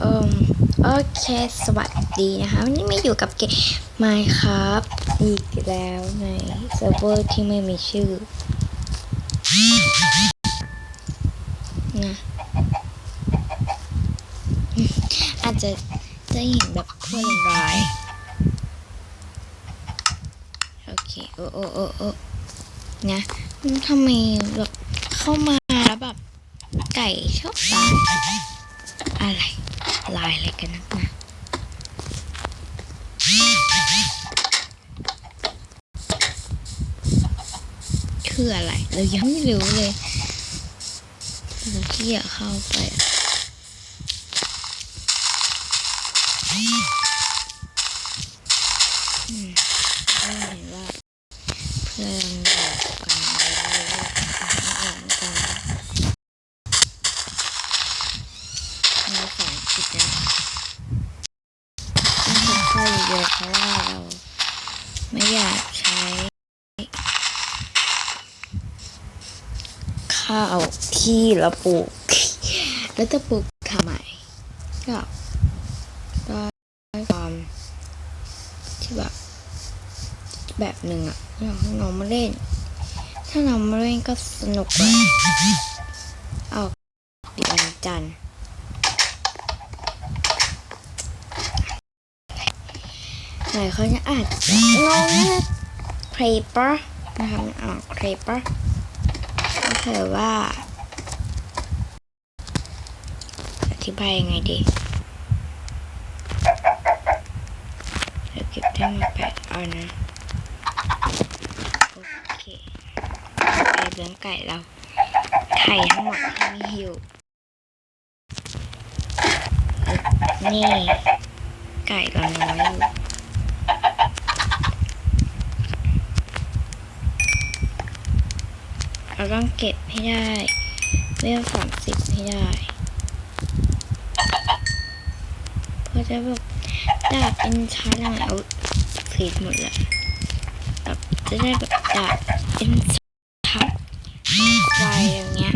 เอ่มโอเค สวัสดีนะคะ วันนี้ไม่อยู่กับเกมไมครับอีกแล้วในเซิร์ฟเวอร์ที่ไม่มีชื่อนะอาจจะจะเห็นแบบเพื่อนรายโอเค โอ้โอ้โอ้โอ้นะทำไมแบบเข้ามาแล้วแบบไก่ชอบตายอะไร ลายอะไรกันนักนะคืออะไร เรายังไม่รู้เลยเราที่ยเข้าไปอะอืมก็เห็นว่าเพื่อนบอกกันไว้เลยว่าอ่านกัน ในภาษาอังกฤษนะไม่ค่อยเยอะเพราะว่าเราไม่อยากใช้ข้าวที่เราปลูก แล้วจะปลูกทำไมก็ได้ความที่แบบแบบหนึ่งอะอยากให้น้องมาเล่น ถ้าน้องมาเล่นก็สนุกเลยเอาวันจันทร์ หลายคนจะอ่าจจะงงนะ paper นะคะมันออก paper ก็คือว่า อธิบายยังไงดีเดี๋ยวเก็บได้มาแปดเอานะ โอเคไปเลี้ยงไก่เราไข่ทั้งหมดที่มีอยู่นี่ ไก่เราน้อยอยู่ เราต้องเก็บให้ได้เวลสามสิบให้ได้ เพื่อจะแบบดาบเป็นชั้นยังไงเอาสีหมดลยแบบจะได้แบบดาบเป็นทับไฟอย่างเงี้ย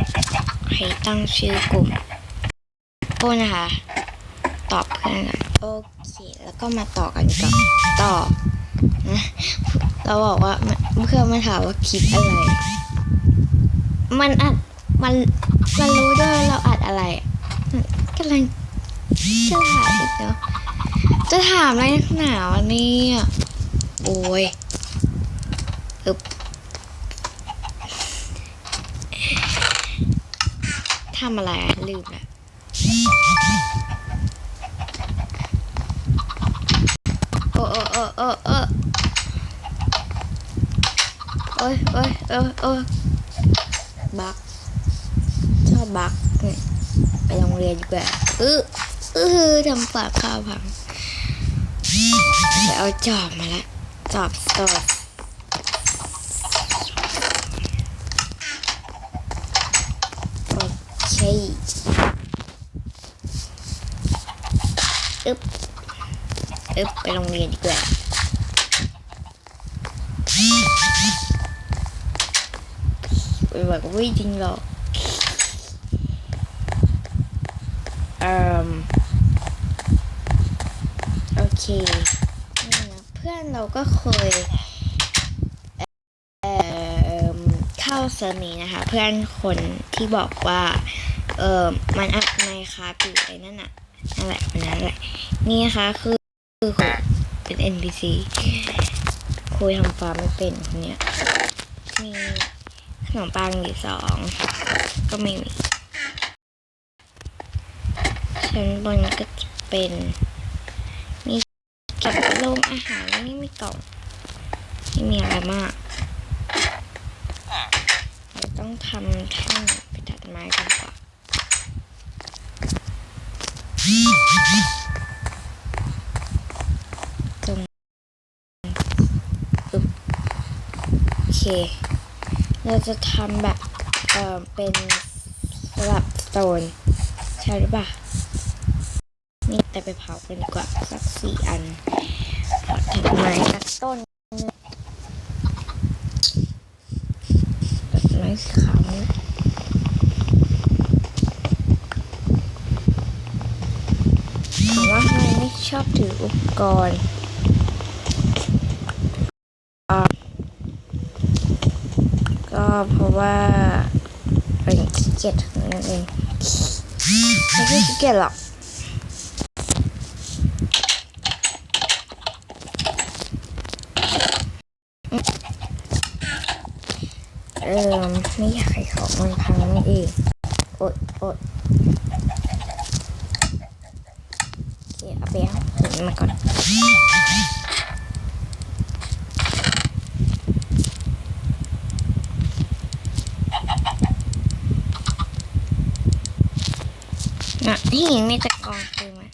ให้ตั้งชื่อกลุ่มโอ้นะคะ ตอบเพื่อนกันโอเค แล้วก็มาต่อกันก่อนต่อนะเราบอกว่าเพื่อนมาถามว่าคลิปอะไร มันอัดมันมันรู้ด้วยเราอัดอะไรกำลังจะถามอีกเนาะจะถามอะไรหนาวะเนี่ยโอ้ยอึบทำอะไรลืมละโอ้โอ้โอ้โอ้โอ้โอ้โอ้ยโอ้ยโอ้ย บักชอบบักไปโรงเรียนดีกว่าเออเออทำฝากข้าวพังไปเอาจอบมาแล้วจอบสดโอเคอึ๊บอึ๊บไปโรงเรียนดีกว่า ไปบอกว่จริงหรอกเอ่อโอเคนี่นะเพื่อนเราก็เคยเอ่อเข้าเซอร์นี้นะคะ เพื่อนคนที่บอกว่า เออมันอัดไมค์คาอยู่ไอ้นั่นน่ะนั่นแหละคนนั้นแหละ นี่นะคะคือคือเป็น NPC คุยทำฟาร์มไม่เป็นคนเนี้ยมี นมปังอยู่สองก็ไม่มีชั้นบนก็จะเป็น มีเก็บโรงอาหารแล้วนี่มีกล่องไม่มีอะไรมากเราต้องทำแท่งไปตัดไม้กันก่อนตรงโอเค เราจะทำแบบ เออเป็นสลับโซนใช่หรือเปล่า นี่แต่ไปเผากันดีกว่าสักสี่อันเผาถัดไม้สักต้นไม้สีขามวนี่ชอบถืออุปกรณ์อ่า ก็เพราะว่าเป็นขี้เกียจทั้งนั่นเองไม่ใช่ขี้เกียจหรอกเออไม่อยากให้ของมันพังนั่นเองอดอดโอเคเอาไปเอาหินมาก่อน นะที่หินมีต่กองคือมา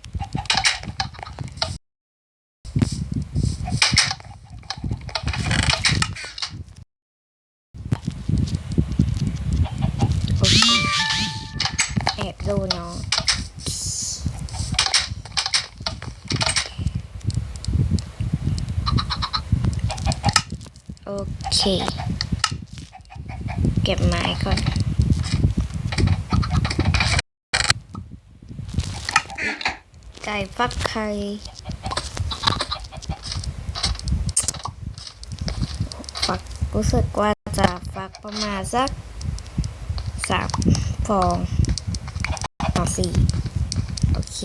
โอเคแอบดูน้องโอเค เก็บไม้ก่อน ไก่ฟักไข่ฟักรู้สึกว่าจะฟักประมาณสักสามฟองต่อสี่โอเค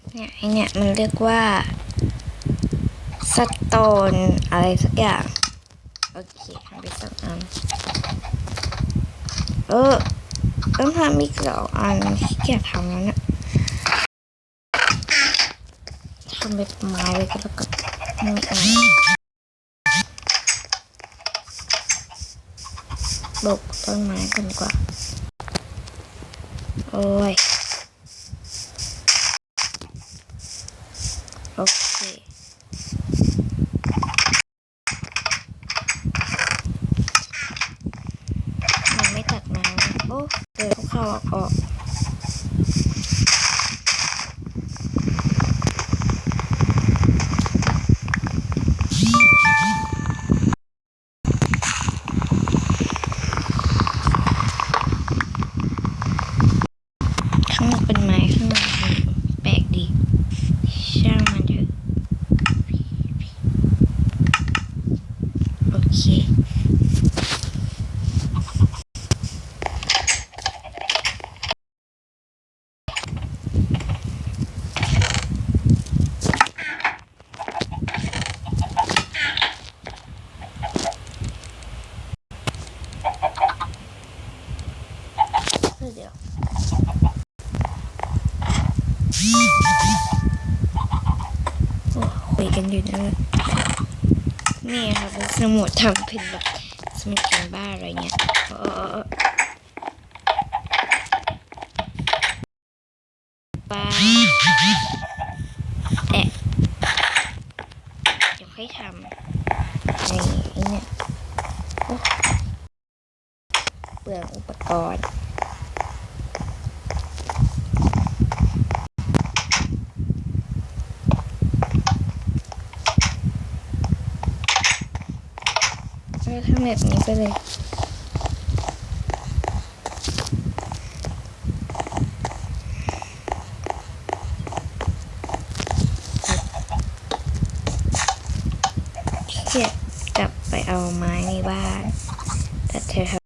โอเค เนี่ยมันเรียกว่าสโตนอะไรสักอย่าง โอเคทำไปสองอัน เออต้องทำอีกสองอันขี้เกียจทำแล้วเนี่ยทำเป็นไม้ไว้ก็แล้วกันไม่เอาปลูกต้นไม้กันกว่า โอ้ย โอเคมันไม่ตัดน้ำโอ้เดินเข้าๆออกออกข้างนอกเป็นไม้ข้างในเป็นแปลกดี ช่างมันเถอะโอเค เดี๋ยว โอ้ คุยกันอยู่นะนี่ค่ะเป็นสมุดทำเป็นแบบสมุดกันบ้านอะไรเงี้ยเออบ้าแอะเดี๋ยวค่อยทำไอ้ไอ้เนี่ยเปลืองอุปกรณ์ เราทำ แบบนี้ไปเลย เกียจกลับไปเอาไม้ในบ้านแต่เธอ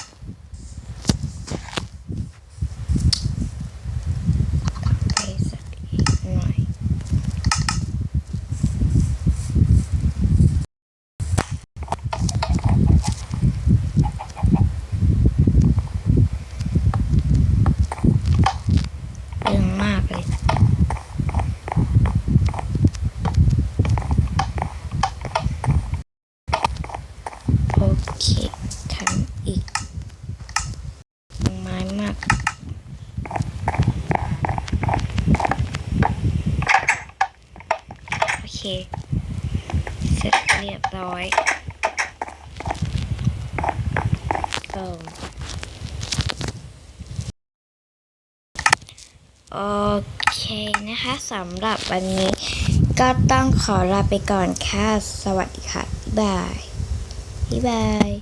เสร็จเรียบร้อยก็โอเคนะคะสำหรับวันนี้ก็ต้องขอลาไปก่อนค่ะ สวัสดีค่ะบ๊ายบายบ๊ายบาย